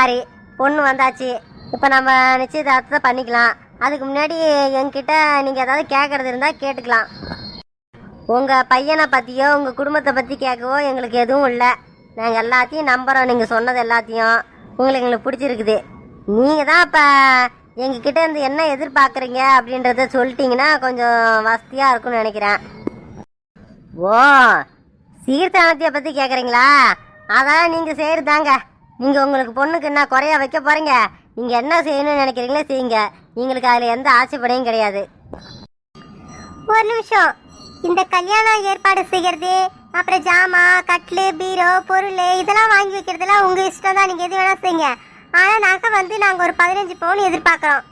Sorry பொண்ணு வந்தாச்சு. இப்போ நம்ம நிச்சயதார்த்தத்தை பண்ணிக்கலாம். அதுக்கு முன்னாடி என்கிட்ட நீங்கள் ஏதாவது கேட்கறது இருந்தால் கேட்டுக்கலாம். உங்கள் பையனை பற்றியோ உங்கள் குடும்பத்தை பற்றி கேட்கவோ எங்களுக்கு எதுவும் இல்லை. நாங்கள் எல்லாத்தையும் நம்புகிறோம் நீங்கள் சொன்னது எல்லாத்தையும் உங்களுக்கு எங்களுக்கு பிடிச்சிருக்குது. நீங்கள் தான் இப்போ எங்ககிட்ட இருந்து என்ன எதிர்பார்க்குறீங்க அப்படின்றத சொல்லிட்டீங்கன்னா கொஞ்சம் வசதியாக இருக்கும்னு நினைக்கிறேன். ஓ சீர்தானத்தியை பற்றி கேட்குறீங்களா அதான் நீங்கள் செய்கிறதாங்க நீங்கள் உங்களுக்கு பொண்ணுக்கு என்ன குறையா வைக்க போகிறீங்க நீங்கள் என்ன செய்யணும்னு நினைக்கிறீங்களோ செய்யுங்க. எங்களுக்கு அதில் எந்த ஆசைப்படையும் கிடையாது. ஒரு நிமிஷம். இந்த கல்யாணம் ஏற்பாடு செய்யறது அப்புறம் ஜாமா கட்லு பீரோ பொருள் இதெல்லாம் வாங்கி வைக்கிறதுலாம் உங்க இஷ்டம் தான். நீங்க எது வேணா செய்யுங்க. ஆனா நாங்க வந்து நாங்க ஒரு பதினஞ்சு பவுன் எதிர்பார்க்கறோம்.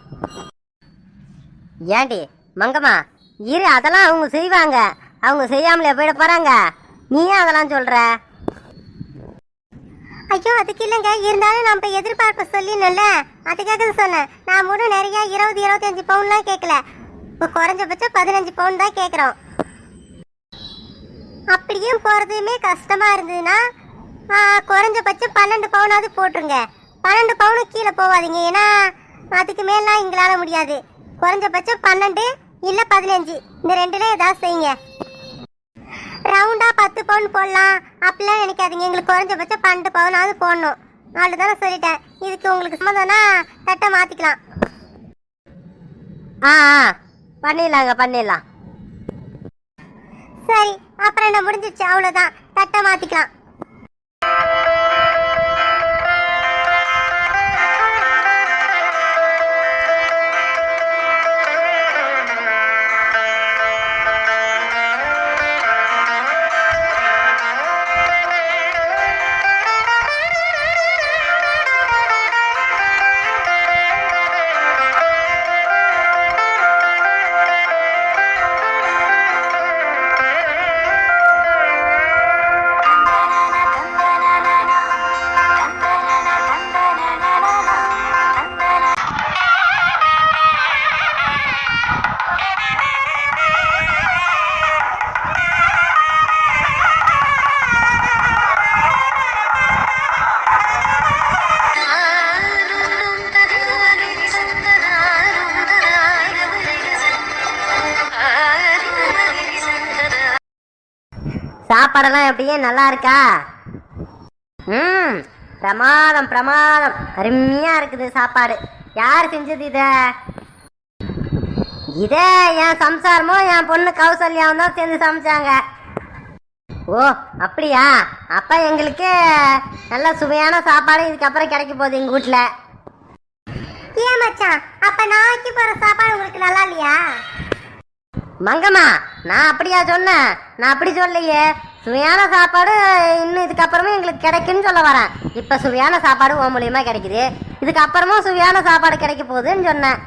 ஏண்டி மங்கம்மா இரு அதெல்லாம் அவங்க செய்வாங்க. அவங்க செய்யாமலே போயிட போகிறாங்க நீ ஏன் அதெல்லாம் சொல்கிற ஐயோ அதுக்கு இல்லைங்க. இருந்தாலும் நம்ம எதிர்பார்ப்ப சொல்லிடணும்ல அதுக்காக சொன்னேன். நான் முழு நிறைய இருபது இருபத்தஞ்சு பவுன்லாம் கேட்கல இப்போ குறைஞ்சபட்சம் பதினஞ்சு பவுன் தான் கேட்குறோம் அப்படியும் போகிறதுமே கஷ்டமாக இருந்ததுன்னா குறைஞ்சபட்சம் பன்னெண்டு பவுனாவது போட்டுருங்க. பன்னெண்டு பவுனு கீழே போகாதீங்க ஏன்னா அதுக்கு மேலாம் எங்களால் முடியாது. குறைஞ்சபட்சம் பன்னெண்டு இல்லை பதினஞ்சு. இந்த ரெண்டுல ஏதாவது செய்யுங்க. ரவுண்டா பத்து பவுன் போடலாம். அப்படிலாம் நினைக்காதீங்க. எங்களுக்கு குறைஞ்சபட்சம் பன்னெண்டு பவுனாவது போடணும். நாலு தானே சொல்லிட்டேன். இதுக்கு உங்களுக்கு சம்மந்தம்னா தட்டை மாற்றிக்கலாம் ஆ ஆ. பண்ணிடலாங்க பண்ணிடலாம். சரி அப்புறம் என்ன முடிஞ்சிச்சு அவ்வளோதான் தட்டை மாற்றிக்கலாம் சாப்பாடெல்லாம் எப்படியே நல்லா இருக்கா? ம் பிரமாதம் பிரமாதம். அருமையாக இருக்குது சாப்பாடு. யார் செஞ்சது இத? இதே என் சம்சாரமும் என் பொண்ணு கௌசல்யாவும் தான் சேர்ந்து சமைச்சாங்க. ஓ அப்படியா? அப்போ எங்களுக்கு நல்ல சுவையான சாப்பாடு இதுக்கப்புறம் கிடைக்க போகுது எங்கள் வீட்டில் ஏன் மச்சான்? அப்போ நான் வைக்க போகிற சாப்பாடு உங்களுக்கு நல்லா இல்லையா? மங்கம்மா நான் அப்படியா சொன்னேன்? நான் அப்படி சொல்லலையே. சுவையான சாப்பாடு இன்னும் இதுக்கப்புறமும் எங்களுக்கு கிடைக்குன்னு சொல்ல வரேன். இப்போ சுவையான சாப்பாடு உன் மூலியமா கிடைக்குது. இதுக்கப்புறமும் சுவையான சாப்பாடு கிடைக்க போகுதுன்னு சொன்னேன்.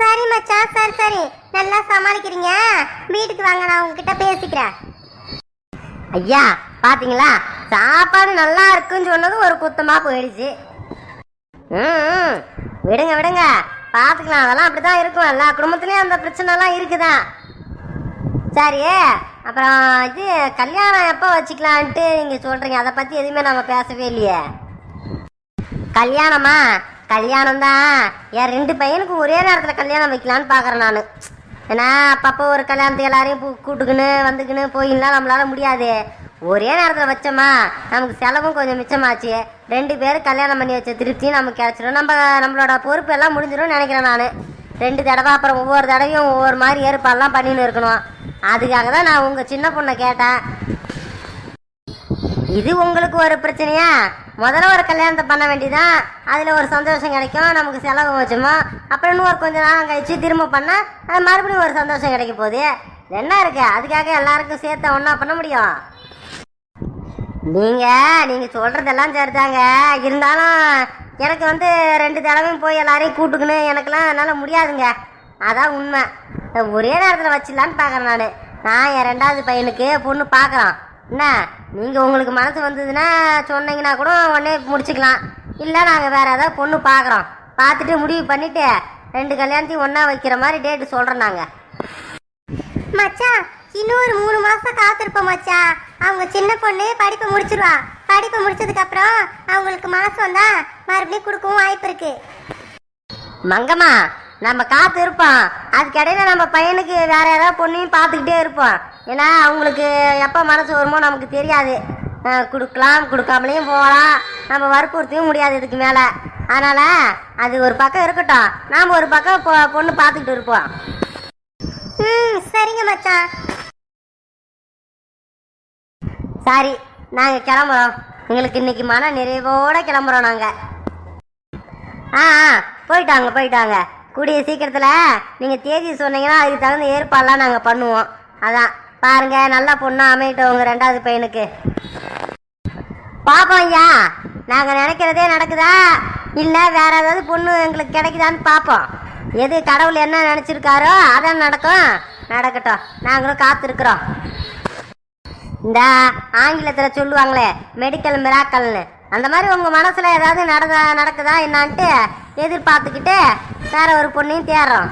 சரி மச்சான் சரி சரி. நல்லா சமாளிக்கிறீங்க. வீட்டுக்கு வாங்க நான் உங்ககிட்ட பேசிக்கிறேன். ஐயா பாத்தீங்களா? சாப்பாடு நல்லா இருக்குன்னு சொன்னது ஒரு குத்தமா போயிடுச்சு. ம். விடுங்க விடுங்க. பார்த்துக்கலாம் அதெல்லாம் அப்படிதான் இருக்கும். எல்லா குடும்பத்துலயும் அந்த பிரச்சனைலாம் இருக்குதான். சரி அப்புறம் இது கல்யாணம் எப்போ வச்சுக்கலான்ட்டு நீங்கள் சொல்கிறீங்க அதை பற்றி எதுவுமே நம்ம பேசவே இல்லையே. கல்யாணமா? கல்யாணம் தான். என் ரெண்டு பையனுக்கு ஒரே நேரத்தில் கல்யாணம் வைக்கலான்னு பார்க்குறேன் நான். ஏன்னா அப்பப்போ ஒரு கல்யாணத்துக்கு எல்லாரையும் கூட்டுக்குன்னு வந்துக்குன்னு போயிடலாம் நம்மளால முடியாது. ஒரே நேரத்தில் வச்சோமா? நமக்கு செலவும் கொஞ்சம் மிச்சமாச்சு. ரெண்டு பேரும் கல்யாணம் பண்ணி வச்ச திருப்தியும் நமக்கு கிடச்சிடும் நம்ம நம்மளோட பொறுப்பு எல்லாம் முடிஞ்சிடும் நினைக்கிறேன் நான். ரெண்டு தடவை அப்புறம் ஒவ்வொரு தடவையும் ஒவ்வொரு மாதிரி ஏற்பாடெல்லாம் பண்ணின்னு இருக்கணும். அதுக்காக தான் நான் உங்கள் சின்ன பொண்ணை கேட்டேன். இது உங்களுக்கு ஒரு பிரச்சனையா? முதல்ல ஒரு கல்யாணத்தை பண்ண வேண்டிதான் அதில் ஒரு சந்தோஷம் கிடைக்கும் நமக்கு செலவு வச்சோமோ அப்புறம் இன்னும் ஒரு கொஞ்ச நேரம் கழிச்சு திரும்ப பண்ணால் அது மறுபடியும் ஒரு சந்தோஷம் கிடைக்க போகுது. என்ன இருக்குது அதுக்காக எல்லாருக்கும் சேர்த்து ஒன்றா பண்ண முடியும்? நீங்கள் நீங்கள் சொல்கிறதெல்லாம் சரிதாங்க. இருந்தாலும் எனக்கு வந்து ரெண்டு தடவையும் போய் எல்லாரையும் கூட்டுக்குன்னு எனக்கெல்லாம் என்னால் முடியாதுங்க. அதான் உண்மை. ஒரே நேரத்தில் வச்சிடலான்னு பார்க்குறேன் நான். நான் என் ரெண்டாவது பையனுக்கு பொண்ணு பார்க்குறான் என்ன? நீங்கள் உங்களுக்கு மனசு வந்ததுன்னா சொன்னீங்கன்னா கூட உடனே முடிச்சுக்கலாம். இல்லை நாங்கள் வேறு ஏதாவது பொண்ணு பார்க்குறோம் பார்த்துட்டு முடிவு பண்ணிவிட்டு ரெண்டு கல்யாணத்தையும் ஒன்றா வைக்கிற மாதிரி டேட்டு சொல்கிறோம் நாங்கள் மச்சான் இன்னும் ஒரு மூணு மாசம் காத்திருப்போம் மச்சான். அவங்க சின்ன பொண்ணு படிப்பை முடிச்சிருவா. படிப்பு முடிச்சதுக்கு அப்புறம் அவங்களுக்கு மனசு வந்தா மறுபடியும் கொடுக்கவும் வாய்ப்பு இருக்கு. மங்கம்மா நம்ம காத்து இருப்போம் அதுக்கிடையில நம்ம பையனுக்கு வேற ஏதாவது பொண்ணையும் பார்த்துக்கிட்டே இருப்போம். ஏன்னா அவங்களுக்கு எப்போ மனசு வருமோ நமக்கு தெரியாது. கொடுக்கலாம் கொடுக்காமலேயும் போகலாம். நம்ம வற்புறுத்தவும் முடியாது இதுக்கு மேலே. அதனால அது ஒரு பக்கம் இருக்கட்டும். நாம் ஒரு பக்கம் பொண்ணு பார்த்துக்கிட்டு இருப்போம். ம் சரிங்க மச்சான். சரி நாங்கள் கிளம்புறோம். எங்களுக்கு இன்னைக்கு மன நிறைவோட கிளம்புறோம் நாங்கள் ஆ ஆ போயிட்டாங்க போயிட்டாங்க. கூடிய சீக்கிரத்தில் நீங்கள் தேதி சொன்னீங்கன்னா அதுக்கு தகுந்த ஏற்பாடெலாம் நாங்கள் பண்ணுவோம். அதான் பாருங்க நல்ல பொண்ணாக அமையட்டும் உங்கள் ரெண்டாவது பையனுக்கு. பாப்போம் ஐயா நாங்கள் நினைக்கிறதே நடக்குதா? இல்லை வேற ஏதாவது பொண்ணு எங்களுக்கு கிடைக்குதான்னு பார்ப்போம் எது கடவுள் என்ன நினச்சிருக்காரோ அதான் நடக்கும். நடக்கட்டும். நாங்களும் காத்திருக்கிறோம். இந்த ஆங்கிலத்தில் சொல்லுவாங்களே மெடிக்கல் மிராக்கல்னு அந்த மாதிரி உங்கள் மனசில் ஏதாவது நடந்தா நடக்குதா என்னான்ட்டு எதிர்பார்த்துக்கிட்டு வேற ஒரு பொண்ணையும் தேடுறோம்.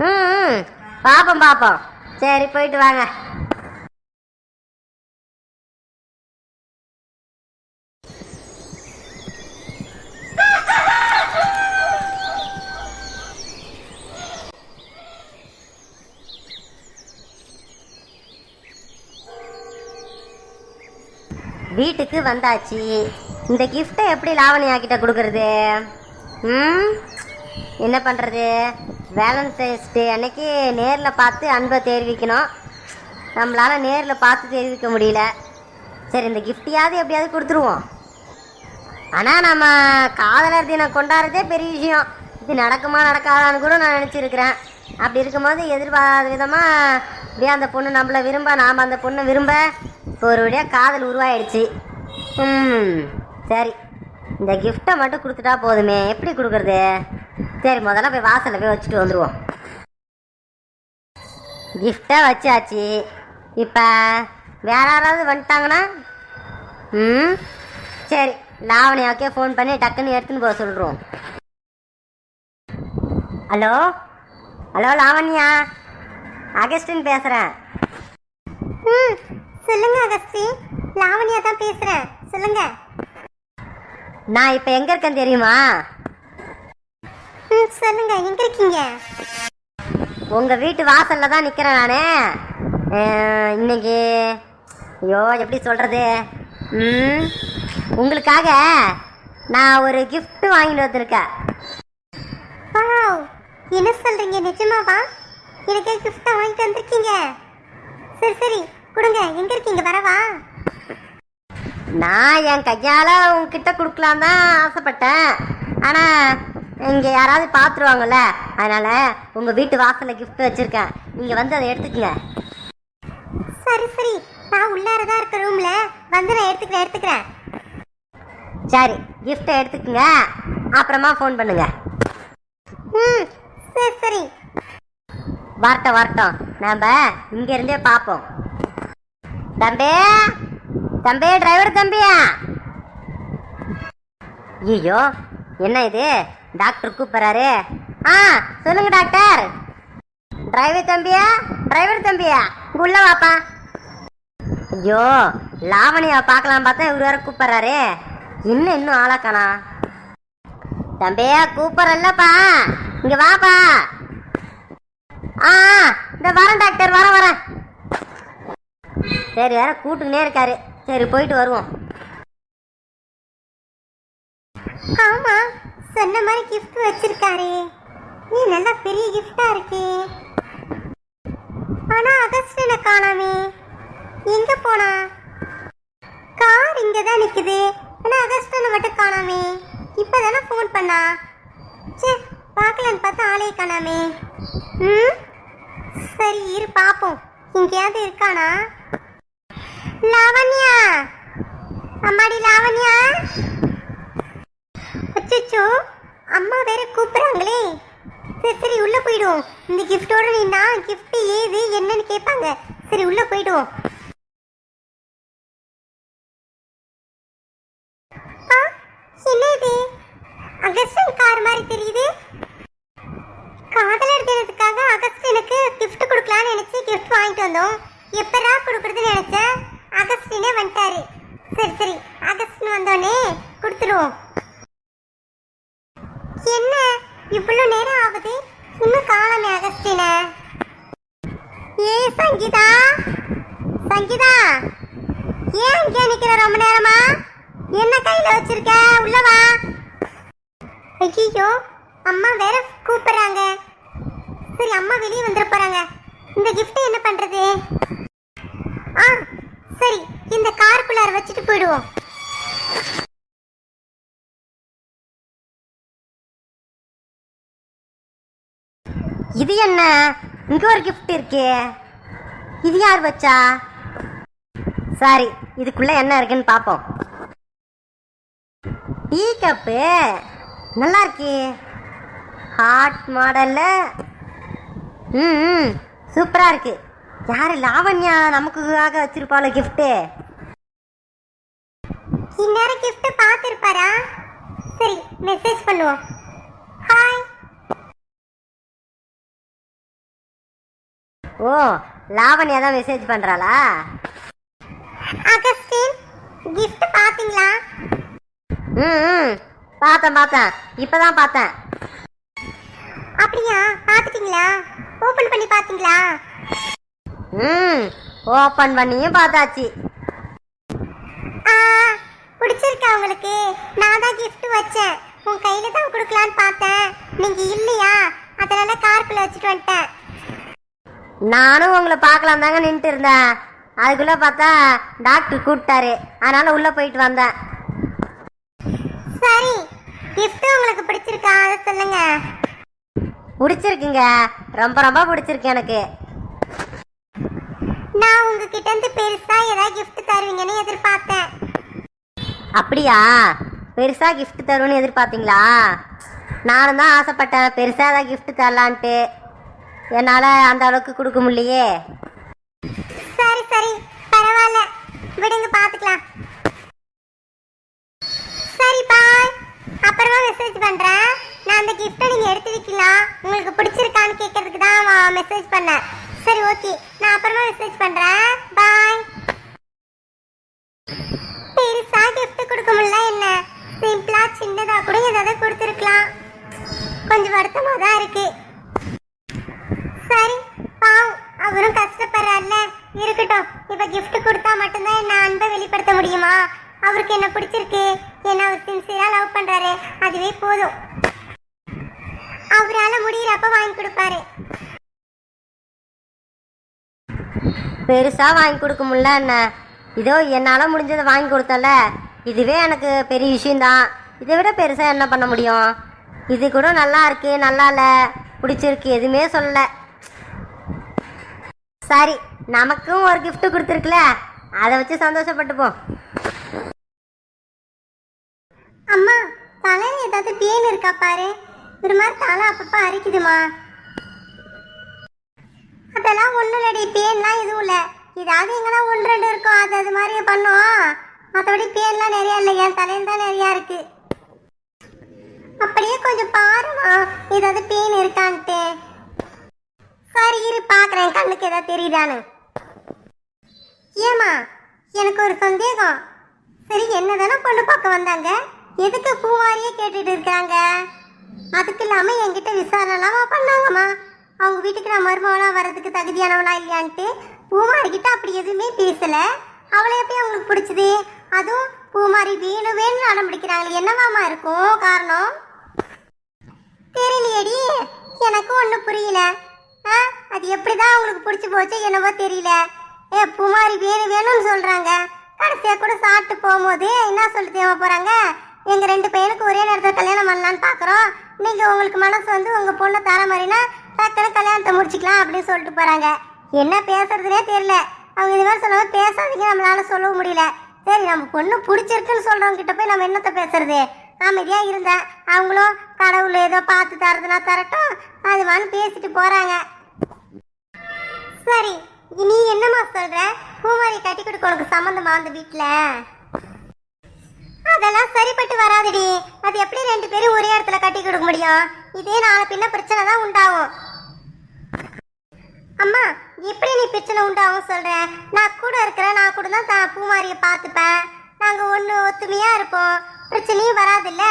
ம் ம். பார்ப்போம் பார்ப்போம் சரி போயிட்டு வாங்க. வீட்டுக்கு வந்தாச்சு. இந்த கிஃப்ட்டை எப்படி லாவணியா கிட்ட கொடுக்கறது? ம்? என்ன பண்ணுறது வேலண்டைன்ஸ் டே அன்னைக்கு நேரில் பார்த்து அன்பை தெரிவிக்கணும். நம்மளால் நேரில் பார்த்து தெரிவிக்க முடியல. சரி இந்த கிஃப்டையாவது எப்படியாவது கொடுத்துருவோம். ஆனால் நம்ம காதலர் தினம் கொண்டாடுறதே பெரிய விஷயம். இது நடக்குமா நடக்காதான்னு கூட நான் நினச்சிருக்கிறேன். அப்படி இருக்கும்போது எதிர்பாராத விதமாக இப்படியே அந்த பொண்ணு நம்மளை விரும்ப நாம் அந்த பொண்ணை விரும்ப இப்போ ஒரு வழியாக காதல் உருவாயிடுச்சு. ம் சரி. இந்த கிஃப்ட்டை மட்டும் கொடுத்துட்டா போதுமே. எப்படி கொடுக்குறது? சரி முதல்ல போய் வாசலில் போய் வச்சுட்டு வந்துடுவோம் கிஃப்டாக வச்சாச்சு. இப்போ வேற யாராவது வந்துட்டாங்கன்னா? ம் சரி. லாவணியாக்கே ஃபோன் பண்ணி டக்குன்னு எடுத்துன்னு போக சொல்கிறோம் ஹலோ? ஹலோ லாவண்யா? அகஸ்டின் பேசுகிறேன் ம் சொல்லுங்க அகஸ்தி. லாவண்யா தான் பேசுறேன். சொல்லுங்க. நான் இப்போ எங்கே இருக்கேன் தெரியுமா? ம் சொல்லுங்க. எங்க இருக்கீங்க? உங்கள் வீட்டு வாசலில் தான் நிற்கிறேன் நான். இன்னைக்கு ஐயோ எப்படி சொல்கிறது ம் உங்களுக்காக நான் ஒரு gift வாங்கிட்டு வந்திருக்கேன். வாவ் என்ன சொல்றீங்க? நிஜமாவா? எனக்கு கிஃப்டா வாங்கிட்டு வந்திருக்கீங்க. சரி சரி. கொடுங்க. எங்க இருக்கீங்க வரவா? நான் என் கையால் உங்ககிட்ட கொடுக்கலாம் தான் ஆசைப்பட்டேன். ஆனால் இங்கே யாராவது பார்த்துருவாங்கல்ல அதனால் உங்கள் வீட்டு வாசலில் gift வச்சுருக்கேன். நீங்கள் வந்து அதை எடுத்துக்கங்க. சரி சரி. நான் உள்ளாரதான் இருக்க ரூம்ல வந்து நான் எடுத்துக்கிறேன் எடுத்துக்கிறேன். சரி கிஃப்ட்டை எடுத்துக்கங்க. அப்புறமா ஃபோன் பண்ணுங்க. ம் சரி சரி. வரட்டும் வரட்டும். நம்ம இங்கேருந்தே பார்ப்போம். தம்பி தம்பி டிரைவர் தம்பியா ஐயோ என்ன இது? டாக்டர் கூப்பிட்றாரு. ஆ சொல்லுங்க டாக்டர் டிரைவர் தம்பியா டிரைவர் தம்பியா இங்க உள்ள வாப்பா. ஐயோ லாவணியா பார்க்கலாம் பார்த்தா இவர் வேற கூப்பிட்றாரு. இன்னும் இன்னும் ஆளாக்கானா தம்பியா கூப்பிட்றல்லப்பா இங்க வாப்பா. ஆ இந்த வரேன் டாக்டர் வரேன் வரேன். சரி வேற கூட்டுக்கினே இருக்காரு. சரி போயிட்டு வருவோம். ஆமா சொன்ன மாதிரி கிஃப்ட் வச்சிருக்காரு. நீ நல்லா பெரிய கிஃப்டா இருக்கே. ஆனா அகஸ்டின காணாமே. எங்க போனா? கார் இங்க தான் நிக்குது. ஆனா அகஸ்டின மட்டும் காணாமே. இப்பதானே ஃபோன் பண்ணா? சே பார்க்கலன்னு பார்த்தா ஆளே காணாமே. ம்? சரி இரு பாப்போம். இங்கேயாவது இருக்கானா? லாவண்யா? அம்மாடி லாவண்யா? அச்சோ அம்மா வேற கூப்பிடுறாங்களே. சரி சரி உள்ள போயிடுவோம். இந்த கிஃப்டோட நின்னா கிஃப்ட் ஏது என்னன்னு கேட்பாங்க. சரி உள்ள போயிடுவோம். ஆ, அகஸ்டன் கார் மாதிரி தெரியுது. காதலர் தினத்துக்காக அகஸ்டினுக்கு கிஃப்ட் கொடுக்கலாம்னு நினைச்சு கிஃப்ட் வாங்கிட்டு வந்தோம். எப்படா கொடுக்குறதுன்னு நினைச்சேன் அகஸ்டினே வந்துட்டாரு. சரி சரி அகஸ்டின் வந்தோடனே கொடுத்துருவோம். என்ன? இவ்வளவு நேரம் ஆகுது? இன்னும் காணமே அகஸ்டின ஏ சங்கீதா? சங்கீதா? ஏன் இங்கே நிக்கிற ரொம்ப நேரமா? என்ன கையில வச்சிருக்க? உள்ள வா. ஐயோ அம்மா வேற கூப்பிடுறாங்க. சரி அம்மா வெளியே வந்துட போறாங்க. இந்த கிஃப்ட் என்ன பண்றது? ஆ சரி இந்த காருக்குள்ளார வச்சுட்டு போயிடுவோம். இது என்ன? இங்க ஒரு கிஃப்ட் இருக்கு. இது யார் வச்சா? சாரி இதுக்குள்ள என்ன இருக்குன்னு பார்ப்போம் டீ கப்பு. நல்லா இருக்கே. ஹாட் மாடல்ல ம் ம் சூப்பரா இருக்கு. யாரு லாவண்யா நமக்குக்காக வச்சிருப்பாளோ கிஃப்ட்டு இந்நேரம் gift பார்த்துருப்பாரா? சரி மெசேஜ் பண்ணுவோம். ஹாய் ஓ லாவண்யா தான் மெசேஜ் பண்றாளா? அகஸ்டின் gift பாத்தீங்களா ம் ம். பார்த்தேன் பார்த்தேன். இப்பதான் பார்த்தேன். அப்படியா? பாத்துட்டீங்களா ஓபன் பண்ணி பாத்தீங்களா ம் ஓப்பன் பண்ணியும் பார்த்தாச்சு. ஆ பிடிச்சிருக்கா உங்களுக்கு? நான் தான் gift வச்சேன். உன் கையில தான் கொடுக்கலான்னு பார்த்தேன். நீங்க இல்லையா? அதனால காருக்குள்ள வச்சுட்டு வந்துட்டேன். நானும் உங்களை பார்க்கலாம் தாங்க நின்றுட்டு இருந்தேன். அதுக்குள்ள பார்த்தா டாக்டர் கூப்பிட்டாரு. அதனால உள்ள போயிட்டு வந்தேன். சரி gift உங்களுக்கு பிடிச்சிருக்கா? அதை சொல்லுங்க. பிடிச்சிருக்குங்க. ரொம்ப ரொம்ப பிடிச்சிருக்கு எனக்கு. நான் உங்ககிட்ட இருந்து பெருசா ஏதாவது gift தருவீங்கன்னு எதிர்பார்த்தேன். அப்படியா? பெருசா gift தரும்னு எதிர்பார்த்தீங்களா? நானும் தான் ஆசைப்பட்டேன். பெருசா ஏதாவது gift தரலான்ட்டு. என்னால் அந்த அளவுக்கு கொடுக்க முடியலையே. சரி சரி. பரவாயில்ல. விடுங்க பாத்துக்கலாம். சரி பாய். அப்புறமா மெசேஜ் பண்றேன். நான் அந்த கிஃப்ட்டை நீங்க எடுத்து வைக்கலாம் உங்களுக்கு பிடிச்சிருக்கான்னு கேட்கறதுக்கு தான் மெசேஜ் பண்ணேன். சரி ஓகே. நான் அப்புறமா மெசேஜ் பண்றேன். பாய் பெருசா கிஃப்ட் கொடுக்க முடியல என்ன? சிம்பிளா சின்னதா கூட ஏதாவது கொடுத்துருக்கலாம். கொஞ்சம் வருத்தமா தான் இருக்கு. சரி பாவம். அவரும் கஷ்டப்படுறாருல. இருக்கட்டும். இப்ப கிஃப்ட் கொடுத்தா மட்டும்தான் என்ன அன்பை வெளிப்படுத்த முடியுமா? அவருக்கு என்ன பிடிச்சிருக்கு? என்ன அவர் சின்சியரா லவ் பண்றாரு? அதுவே போதும். அவரால முடியிறப்ப வாங்கி கொடுப்பாரு. பெருசாக வாங்கி கொடுக்க முடியல என்ன இதோ என்னால் முடிஞ்சதை வாங்கி கொடுத்தல. இதுவே எனக்கு பெரிய விஷயந்தான் இதை விட பெருசாக என்ன பண்ண முடியும்? இது கூட நல்லா இருக்கு நல்லா இல்லை. பிடிச்சிருக்கு எதுவுமே சொல்லலை. சரி நமக்கும் ஒரு கிஃப்ட் கொடுத்துருக்குல. அதை வச்சு சந்தோஷப்பட்டுப்போம். அம்மா தலையில் ஏதாவது பேன் இருக்கா பாரு? ஒரு மாதிரி தலை அப்பப்போ அரிக்குதுமா. அதெல்லாம் ஒன்றும் இல்லடி பேன்லாம் எதுவும் இல்லை. ஏதாவது எங்கன்னா ஒன்று ரெண்டு இருக்கும். அது அது மாதிரி பண்ணும் மற்றபடி பேன்லாம் நிறையா இல்லை. என் தலையில் தான் நிறையா இருக்குது அப்படியே கொஞ்சம் பாருமா. ஏதாவது பேன் இருக்கான்ட்டு. சரி இரு பார்க்குறேன் கண்ணுக்கு ஏதாவது தெரியுதான்னு. ஏமா எனக்கு ஒரு சந்தேகம். சரி என்னதானே பொண்ணு பார்க்க வந்தாங்க? எதுக்கு பூவாரியே கேட்டுட்டு இருக்காங்க அதுக்கு இல்லாமல் என்கிட்ட விசாரணைலாமா பண்ணாங்கம்மா. அவங்க வீட்டுக்கு நான் மருமகளாக வர்றதுக்கு தகுதியானவளா இல்லையான்ட்டு பூமாரிக்கிட்ட அப்படி எதுவுமே பேசலை. அவளை எப்படி அவங்களுக்கு பிடிச்சது? அதுவும் பூமாரி வேணும் வேணும்னு அடம் பிடிக்கிறாங்களே என்னவாமா இருக்கும் காரணம்? தெரியலையேடி எனக்கும் ஒன்றும் புரியல. ஆ அது எப்படி தான் அவங்களுக்கு பிடிச்சி போச்சு என்னவோ தெரியல. ஏ பூமாரி வேணும் வேணும்னு சொல்கிறாங்க கடைசியாக கூட சாப்பிட்டு போகும்போது என்ன சொல்லி தேவை போகிறாங்க எங்க ரெண்டு பையனுக்கு ஒரே நேரத்தில் கல்யாணம் பண்ணலான்னு பாக்குறோம். நீங்க உங்களுக்கு மனசு வந்து உங்க பொண்ணை தர மாதிரினா டக்குனு கல்யாணத்தை முடிச்சுக்கலாம் அப்படின்னு சொல்லிட்டு போறாங்க. என்ன பேசுறதுனே தெரியல. அவங்க இது மாதிரி சொல்லும்போது பேசாதீங்க நம்மளால சொல்லவும் முடியல. சரி நம்ம பொண்ணு பிடிச்சிருக்குன்னு சொல்றவங்க கிட்ட போய் நம்ம என்னத்தை பேசுறது? அமைதியா இருந்தேன் அவங்களும் கடவுள் ஏதோ பார்த்து தரதுனா தரட்டும். அதுவான்னு பேசிட்டு போறாங்க. சரி நீ என்னம்மா சொல்ற? பூமாரி கட்டி கொடுக்க உனக்கு சம்மந்தமா அந்த வீட்டில் அதெல்லாம் சரிப்பட்டு வராதுடி. அது எப்படி ரெண்டு பேரும் ஒரே இடத்துல கட்டி கொடுக்க முடியும்? இதே நாலு பின்ன பிரச்சனை தான் உண்டாகும். அம்மா எப்படி நீ பிரச்சனை உண்டாகும் சொல்ற? நான் கூட இருக்கிறேன் நான் கூட தான் த- பூமாரியை பார்த்துப்பேன். நாங்க ஒண்ணு ஒத்துமையா இருப்போம். பிரச்சனையும் வராதுல்ல?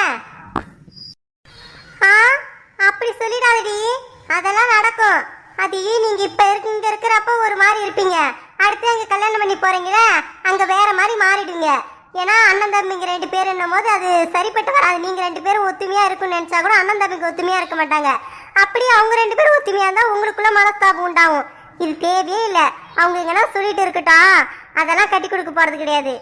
ஆ அப்படி சொல்லிடாதடி. அதெல்லாம் நடக்கும். அது நீங்க இப்ப இங்க இருக்கிறப்ப ஒரு மாதிரி இருப்பீங்க? அடுத்து அங்க கல்யாணம் பண்ணி போறீங்களே அங்க வேற மாதிரி மாறிடுங்க ஏன்னா அண்ணன் தம்பிங்க ரெண்டு பேர் என்னும் போது அது சரிப்பட்டு வராது. நீங்கள் ரெண்டு பேரும் ஒத்துமையாக இருக்கும்னு நினச்சா கூட அண்ணன் தம்பிக்கு ஒத்துமையாக இருக்க மாட்டாங்க. அப்படியே அவங்க ரெண்டு பேரும் ஒத்துமையாக இருந்தால் உங்களுக்குள்ளே மனஸ்தாபம் உண்டாகும். இது தேவையே இல்லை. அவங்க எங்கன்னா சொல்லிட்டு இருக்கட்டும். அதெல்லாம் கட்டி கொடுக்க போகிறது கிடையாது.